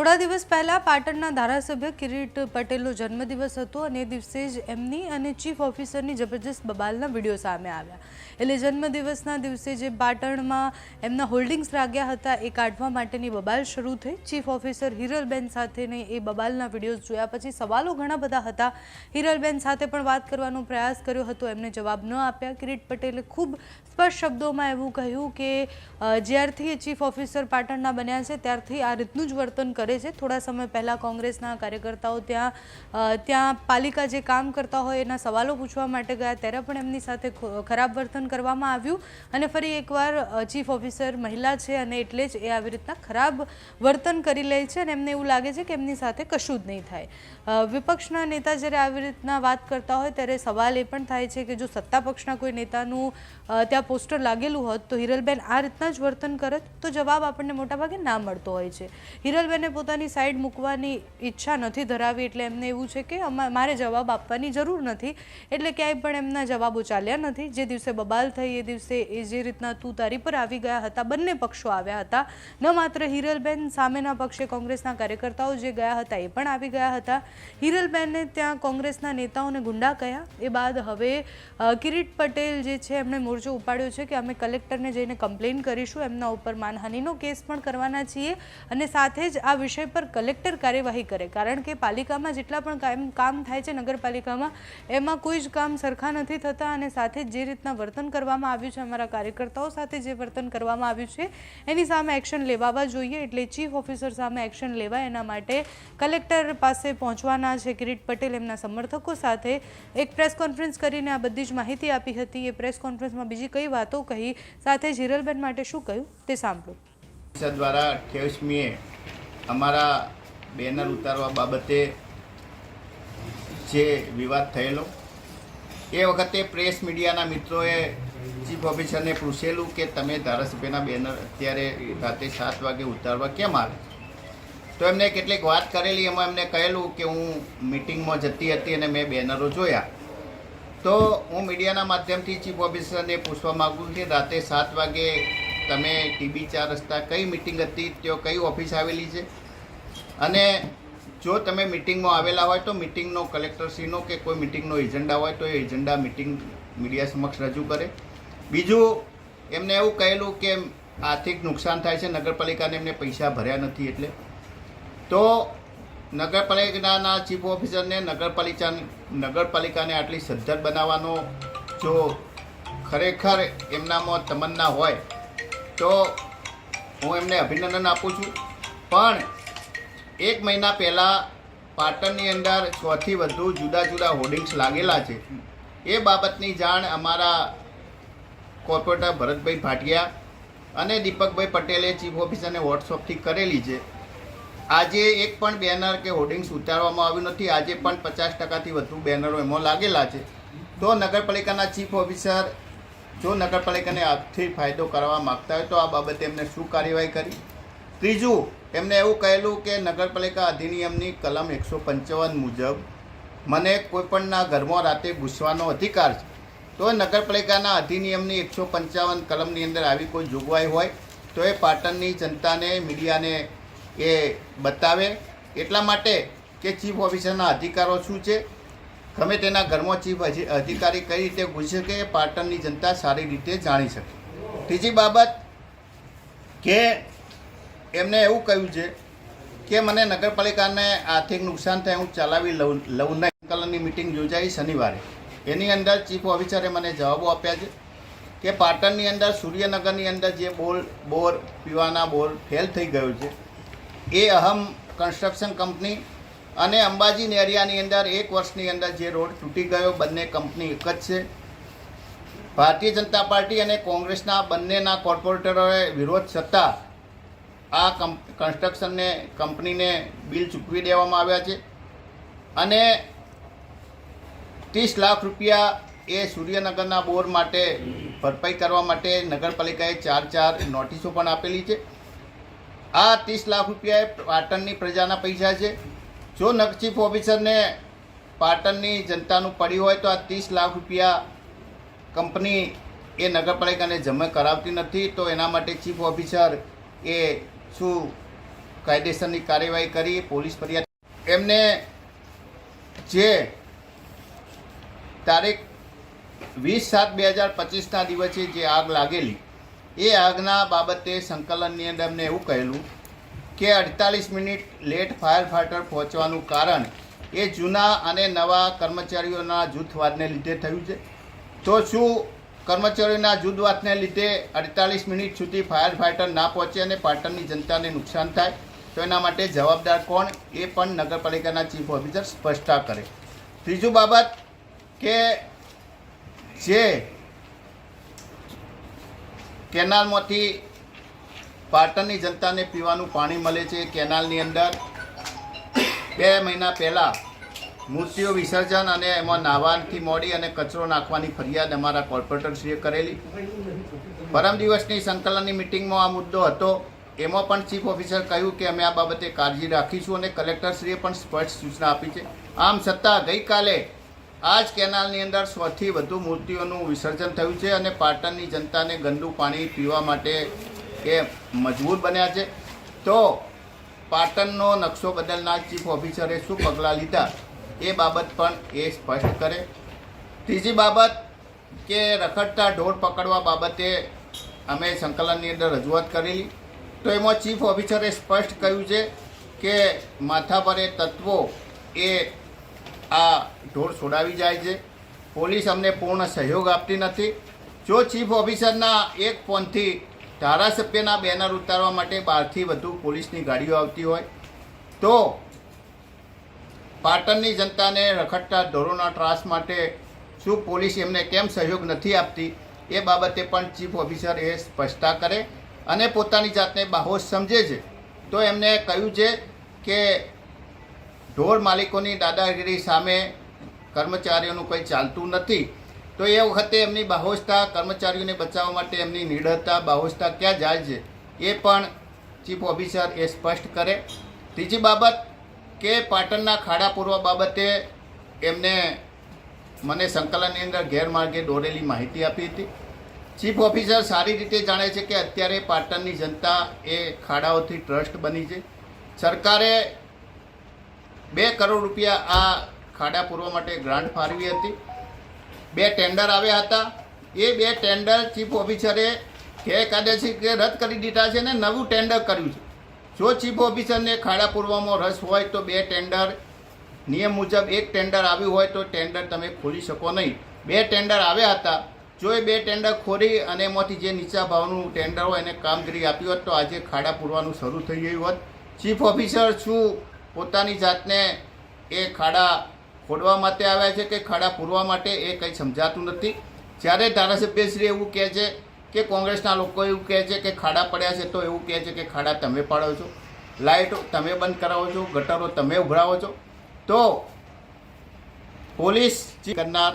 થોડા દિવસ પહેલાં પાટણના ધારાસભ્ય કિરીટ પટેલનો જન્મદિવસ હતો અને એ દિવસે જ એમની અને ચીફ ઓફિસરની જબરજસ્ત બબાલના વીડિયો સામે આવ્યા. એટલે જન્મદિવસના દિવસે જે પાટણમાં એમના હોલ્ડિંગ્સ લાગ્યા હતા એ કાઢવા માટેની બબાલ શરૂ થઈ. ચીફ ઓફિસર હિરલબેન સાથેને એ બબાલના વિડીયોઝ જોયા પછી સવાલો ઘણા બધા હતા. હિરલબેન સાથે પણ વાત કરવાનો પ્રયાસ કર્યો હતો, એમને જવાબ ન આપ્યા. કિરીટ પટેલે ખૂબ સ્પષ્ટ શબ્દોમાં એવું કહ્યું કે જ્યારથી એ ચીફ ઓફિસર પાટણના બન્યા છે, ત્યારથી આ રીતનું જ વર્તન કરે છે. થોડા સમય પહેલાં કોંગ્રેસના કાર્યકર્તાઓ ત્યાં ત્યાં પાલિકા જે કામ કરતા હોય એના સવાલો પૂછવા માટે ગયા. ત્યારે પણ એમની સાથે ખરાબ વર્તન કરવામાં આવ્યું. અને ફરી એકવાર ચીફ ઓફિસર મહિલા છે અને એટલે જ એ આવી રીતના ખરાબ વર્તન કરી લે છે અને એમને એવું લાગે છે કે એમની સાથે કશું જ નહીં થાય. વિપક્ષના નેતા જ્યારે આવી રીતના વાત કરતા હોય ત્યારે સવાલ એ પણ થાય છે કે જો સત્તા પક્ષના કોઈ નેતાનું ત્યાં પોસ્ટર લાગેલું હોત તો હિરલબેન આ રીતના જ વર્તન કરત તો જવાબ આપણને મોટાભાગે ના મળતો હોય છે. હિરલબેને પોતાની સાઈડ મૂકવાની ઈચ્છા નથી ધરાવી એટલે એમને એવું છે કે મારે જવાબ આપવાની જરૂર નથી. એટલે ક્યાંય પણ એમના જવાબો ચાલ્યા નથી. જે દિવસે બબાલ થઈ, એ દિવસે એ જે રીતના તું તારી પર આવી ગયા હતા, બંને પક્ષો આવ્યા હતા. ન માત્ર હિરલબેન, સામેના પક્ષે કોંગ્રેસના કાર્યકર્તાઓ જે ગયા હતા, એ પણ આવી ગયા હતા. હિરલબેનને ત્યાં કોંગ્રેસના નેતાઓને ગુંડા કહ્યા એ બાદ હવે કિરીટ પટેલ જે છે, એમણે મોરચો ઉપાડ્યો છે કે અમે કલેક્ટરને જઈને કમ્પ્લેન કરીશું. એમના ઉપર માનહાનિનો કેસ પણ કરવાના છીએ. અને સાથે જ આ વિષય પર કલેક્ટર કાર્યવાહી કરે. કારણ કે પાલિકામાં જેટલા પણ કામ કામ થાય છે નગરપાલિકામાં, એમાં કોઈ જ કામ સરખા નથી થતા અને સાથે જ રીતના વર્તન કરવામાં આવ્યું છે, અમારા કાર્યકર્તાઓ સાથે જે વર્તન કરવામાં આવ્યું છે, એની સામે એક્શન લેવાવા જોઈએ. એટલે ચીફ ઓફિસર સામે એક્શન લેવાય. એના માટે કલેક્ટર પાસે પહોંચવાના છે કિરીટ પટેલ. એમના સમર્થકો સાથે એક પ્રેસ કોન્ફરન્સ કરીને આ બધી જ માહિતી આપી હતી. એ પ્રેસ કોન્ફરન્સમાં બીજી કઈ વાતો કહી, સાથે જીરલબેન માટે શું કહ્યું તે સાંભળો. દ્વારા અઠ્યાવીસમીએ અમારા બેનર ઉતારવા બાબતે જે વિવાદ થયેલો, એ વખતે પ્રેસ મીડિયાના મિત્રોએ ચીફ ઓફિસરને પૂછેલું કે તમે ધારાસભ્યના બેનર અત્યારે રાતે સાત વાગે ઉતારવા કેમ આવે? તો એમને કેટલીક વાત કરેલી, એમાં એમને કહેલું કે હું મિટિંગમાં જતી હતી અને મેં બેનરો જોયા. તો હું મીડિયાના માધ્યમથી ચીફ ઓફિસરને પૂછવા માગું છું કે રાતે સાત વાગે તમે ટીબી ચાર રસ્તા કઈ મિટિંગ હતી તેઓ કઈ ઓફિસ આવેલી છે? અને જો તમે મિટિંગમાં આવેલા હોય તો મિટિંગનો કલેક્ટરશ્રીનો કે કોઈ મિટિંગનો એજન્ડા હોય તો એ એજન્ડા મિટિંગ મીડિયા સમક્ષ રજૂ કરે. બીજું, એમને એવું કહેલું કે આર્થિક નુકસાન થાય છે, નગરપાલિકાને એમને પૈસા ભર્યા નથી એટલે. તો નગરપાલિકાના ચીફ ઓફિસરને નગરપાલિકા, નગરપાલિકાને આટલી સદ્ધર બનાવવાનો જો ખરેખર એમનામાં તમન્ના હોય તો હું એમને અભિનંદન આપું છું. પણ એક મહિના પહેલાં પાટણની અંદર છથી વધુ જુદા જુદા હોર્ડિંગ્સ લાગેલા છે. એ બાબતની જાણ અમારા કોર્પોરેટર ભરતભાઈ ભાટિયા અને દીપકભાઈ પટેલે ચીફ ઓફિસરને વોટ્સઅપથી કરેલી છે. આજે એક પણ બેનર કે હોર્ડિંગ્સ ઉતારવામાં આવ્યું નથી. આજે પણ પચાસ ટકાથી વધુ બેનરો એમાં લાગેલા છે. તો નગરપાલિકાના ચીફ ઓફિસર જો નગરપાલિકાને આજથી ફાયદો કરવા માગતા હોય તો આ બાબતે એમને શું કાર્યવાહી કરી? ત્રીજું, એમને એવું કહેલું કે નગરપાલિકા અધિનિયમની કલમ એકસો પંચાવન મુજબ મને કોઈપણના ઘરમાં રાતે ઘૂસવાનો અધિકાર છે. તો નગરપાલિકાના અધિનિયમની એકસો પંચાવન કલમની અંદર આવી કોઈ જોગવાઈ હોય તો એ પાટણની જનતાને, મીડિયાને એ બતાવે. એટલા માટે કે ચીફ ઓફિસરના અધિકારો શું છે? ગમે તેના ઘરમાં ચીફ અધિ- અધિકારી કઈ રીતે ઘૂસી શકે એ પાટણની જનતા સારી રીતે જાણી શકે. ત્રીજી બાબત કે એમને એવું કહ્યું છે કે મને નગરપાલિકાને આર્થિક નુકસાન થાય, હું ચલાવી લઉં લઉં નહીં. સંકલનની મિટિંગ યોજાઈ શનિવારે. એની અંદર ચીફ ઓફિસરે મને જવાબો આપ્યા છે કે પાટણની અંદર, સૂર્યનગરની અંદર જે બોર બોર પીવાના બોર ફેલ થઈ ગયો છે, એ અહમ કન્સ્ટ્રક્શન કંપની અને અંબાજી એરિયાની અંદર એક વર્ષની અંદર જે રોડ તૂટી ગયો, બંને કંપની એક જ છે. ભારતીય જનતા પાર્ટી અને કોંગ્રેસના બંનેના કોર્પોરેટરોએ વિરોધ છતાં આ કન્સ્ટ્રક્શનને, કંપનીને બિલ ચૂકવી દેવામાં આવ્યા છે. અને ત્રીસ લાખ રૂપિયા એ સૂર્યનગરના બોર માટે ભરપાઈ કરવા માટે નગરપાલિકાએ ચાર ચાર નોટિસો પણ આપેલી છે. આ ત્રીસ લાખ રૂપિયા એ પાટણની પ્રજાના પૈસા છે. જો નકચીફ ઓફિસરને પાટણની જનતાનું પડ્યું હોય તો આ ત્રીસ લાખ રૂપિયા કંપની એ નગરપાલિકાને જમા કરાવતી નથી, તો એના માટે ચીફ ઓફિસર એ શું કાયદેસરની કાર્યવાહી કરી, પોલીસ ફરિયાદ એમને જે તારીખ વીસ સાત બે હજાર પચીસના દિવસે જે આગ લાગેલી, એ આગના બાબતે સંકલનની અંદર એમને એવું કહેલું કે અડતાલીસ મિનિટ લેટ ફાયર ફાઈટર પહોંચવાનું કારણ એ જૂના અને નવા કર્મચારીઓના જૂથવાદને લીધે થયું છે. તો શું કર્મચારીઓના જૂથવાદને લીધે અડતાલીસ મિનિટ સુધી ફાયર ફાઈટર ના પહોંચે અને પાટણની જનતાને નુકસાન થાય? તો એના માટે જવાબદાર કોણ? એ પણ નગરપાલિકાના ચીફ ઓફિસર સ્પષ્ટતા કરે. ત્રીજું બાબત કે જે કેનાલમાંથી પાટણની જનતાને પીવાનું પાણી મળે છે કેનાલની અંદર. બે મહિના પહેલાં મૂર્તિઓ વિસર્જન અને એમાં નાહવાથી મોડી અને કચરો નાખવાની ફરિયાદ અમારા કોર્પોરેટરશ્રીએ કરેલી. પરમ દિવસની સંકલનની મિટિંગમાં આ મુદ્દો હતો. એમાં પણ ચીફ ઓફિસર કહ્યું કે અમે આ બાબતે કાળજી રાખીશું અને કલેક્ટરશ્રીએ પણ સ્પષ્ટ સૂચના આપી છે. આમ છતાં ગઈકાલે આ જ કેનાલની અંદર સોથી વધુ મૂર્તિઓનું વિસર્જન થયું છે અને પાટણની જનતાને ગંદુ પાણી પીવા માટે એ મજબૂર બન્યા છે. તો પાટણનો નકશો બદલનાર ચીફ ઓફિસરે શું પગલાં લીધા? એ બાબત પણ એ સ્પષ્ટ કરે. ત્રીજી બાબત કે રખડતા ઢોર પકડવા બાબતે અમે સંકલનની અંદર રજૂઆત કરેલી. તો એમાં ચીફ ઓફિસરે સ્પષ્ટ કહ્યું છે કે માથાપરે તત્વો એ આ ઢોર છોડાવી જાય છે. પોલીસ અમને પૂર્ણ સહયોગ આપતી નથી. જો ચીફ ઓફિસરના એક ફોનથી ધારાસભ્યના બેનર ઉતારવા માટે બહારથી વધુ પોલીસની ગાડીઓ આવતી હોય તો પાટણની જનતાને રખડતા ઢોરોના ત્રાસ માટે શું પોલીસ એમને કેમ સહયોગ નથી આપતી એ બાબતે પણ ચીફ ઓફિસર એ સ્પષ્ટતા કરે અને પોતાની જાતને બાહોશ સમજે છે. તો એમને કહ્યું છે કે ઢોર માલિકોની દાદાગીરી સામે કર્મચારીઓનું કંઈ ચાલતું નથી. તો એ વખતે એમની બાહોશતા કર્મચારીઓને બચાવવા માટે એમની નિડરતા, બાહોશતા ક્યાં જાય છે, એ પણ ચીફ ઓફિસર એ સ્પષ્ટ કરે. ત્રીજી બાબત કે પાટણના ખાડા પૂરવા બાબતે એમને મને સંકલનની અંદર ગેરમાર્ગે દોરેલી માહિતી આપી હતી. ચીફ ઓફિસર સારી રીતે જાણે છે કે અત્યારે પાટણની જનતા એ ખાડાઓથી ટ્રસ્ટ બની છે. સરકારે બે કરોડ રૂપિયા આ ખાડા પૂરવા માટે ગ્રાન્ટ ફાળવી હતી. બે ટેન્ડર આવ્યા હતા. એ બે ટેન્ડર ચીફ ઓફિસરે ગેરકાયદેસર કે રદ કરી દીધા છે ને નવું ટેન્ડર કર્યું છે. જો ચીફ ઓફિસરને ખાડા પૂરવામાં રસ હોય તો બે ટેન્ડર નિયમ મુજબ એક ટેન્ડર આવ્યું હોય તો ટેન્ડર તમે ખોલી શકો નહીં. બે ટેન્ડર આવ્યા હતા. જો એ બે ટેન્ડર ખોલી અને એમાંથી જે નીચા ભાવનું ટેન્ડર હોય એને કામગીરી આપી હોત તો આજે ખાડા પૂરવાનું શરૂ થઈ ગયું હોત. ચીફ ઓફિસર શું પોતાની જાતને એ ખાડા ખોદવા માટે આવ્યા છે કે ખાડા પૂરવા માટે એ કંઈ સમજાતું નથી. જ્યારે ધારાસભ્યશ્રી એવું કહે છે કે કોંગ્રેસના લોકો એવું કહે છે કે ખાડા પડ્યા છે, તો એવું કહે છે કે ખાડા તમે પાડો છો. લાઇટો તમે બંધ કરાવો છો, ગટરો તમે ઉભરાવો છો. તો પોલીસ કરનાર,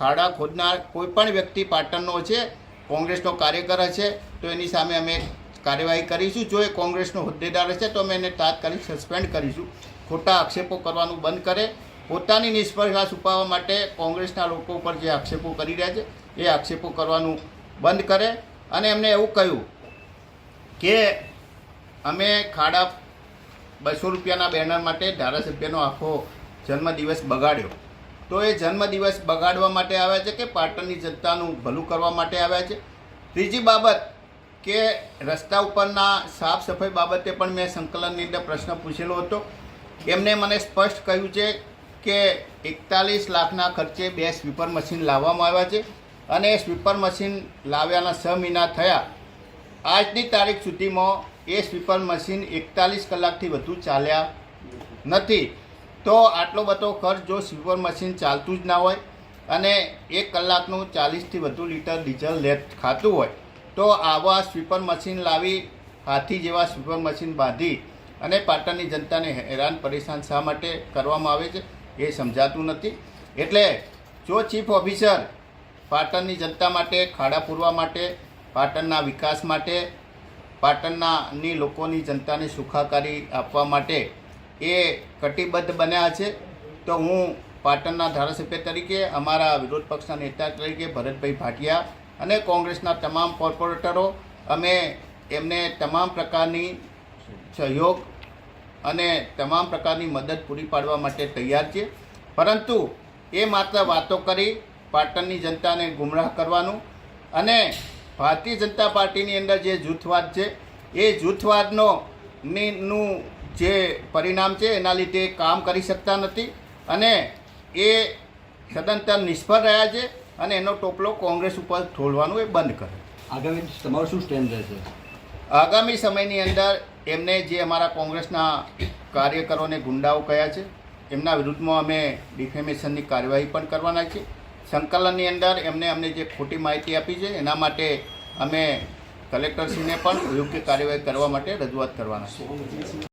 ખાડા ખોદનાર કોઈ પણ વ્યક્તિ પાટણનો છે, કોંગ્રેસનો કાર્યકર હશે તો એની સામે અમે કાર્યવાહી કરીશું. જો એ કોંગ્રેસનો હોદ્દેદાર હશે તો અમે એને તાત્કાલિક સસ્પેન્ડ કરીશું. ખોટા આક્ષેપો કરવાનું બંધ કરે. પોતાની નિષ્ફળતા છુપાવવા માટે કોંગ્રેસના લોકો ઉપર જે આક્ષેપો કરી રહ્યા છે, એ આક્ષેપો કરવાનું બંધ કરે. અને એમને એવું કહ્યું કે અમે ખાડા બસો રૂપિયાના બેનર માટે ધારાસભ્યનો આખો જન્મદિવસ બગાડ્યો. તો એ જન્મદિવસ બગાડવા માટે આવ્યા છે કે પાટણની જનતાનું ભલું કરવા માટે આવ્યા છે? ત્રીજી બાબત કે રસ્તા ઉપરના સાફ સફાઈ બાબતે પણ મેં સંકલનની અંદર પ્રશ્ન પૂછેલો હતો. એમને મને સ્પષ્ટ કહ્યું છે કે એકતાલીસ લાખના ખર્ચે બે સ્વીપર મશીન લાવવામાં આવ્યા છે અને એ સ્વીપર મશીન લાવ્યાના છ મહિના થયા. આજની તારીખ સુધીમાં એ સ્વીપર મશીન એકતાલીસ કલાકથી વધુ ચાલ્યા નથી. તો આટલો બધો ખર્ચ જો સ્વીપર મશીન ચાલતું જ ના હોય અને એક કલાકનું ચાલીસથી વધુ લીટર ડીઝલ લે ખાતું હોય, તો આવા સ્વીપર મશીન લાવી હાથી જેવા સ્વીપર મશીન બાંધી અને પાટણની જનતાને હેરાન પરેશાન શા માટે કરવામાં આવે છે? એ સમજાતું નથી. એટલે જો ચીફ ઓફિસર પાટણની જનતા માટે, ખાડા પૂરવા માટે, પાટણના વિકાસ માટે, પાટણના ની લોકોની જનતાને સુખાકારી આપવા માટે એ કટિબદ્ધ બન્યા છે, તો હું પાટણના ધારાસભ્ય તરીકે, અમારા વિરોધ પક્ષના નેતા તરીકે ભરતભાઈ ભાટિયા અને કોંગ્રેસના તમામ કોર્પોરેટરો, અમે એમને તમામ પ્રકારની સહયોગ અને તમામ પ્રકારની મદદ પૂરી પાડવા માટે તૈયાર છીએ. પરંતુ એ માત્ર વાતો કરી પાટણની જનતાને ગુમરાહ કરવાનું અને ભારતીય જનતા પાર્ટીની અંદર જે જૂથવાદ છે એ જૂથવાદનો નું જે પરિણામ છે એના લીધે કામ કરી શકતા નથી અને એ સદંતર નિષ્ફળ રહ્યા છે અને એનો ટોપલો કોંગ્રેસ ઉપર ઢોળવાનું એ બંધ કરે. આગામી તમારું શું સ્ટેન્ડ રહેશે? આગામી સમયની અંદર એમને જે અમારા કોંગ્રેસના કાર્યકરોને ગુંડાઓ કયા છે, એમના વિરુદ્ધમાં અમે ડિફેમેશનની કાર્યવાહી પણ કરવાના છીએ. સંકલનની અંદર એમને અમને જે ખોટી માહિતી આપી છે, એના માટે અમે કલેક્ટરશ્રીને પણ યોગ્ય કાર્યવાહી કરવા માટે રજૂઆત કરવાના છીએ.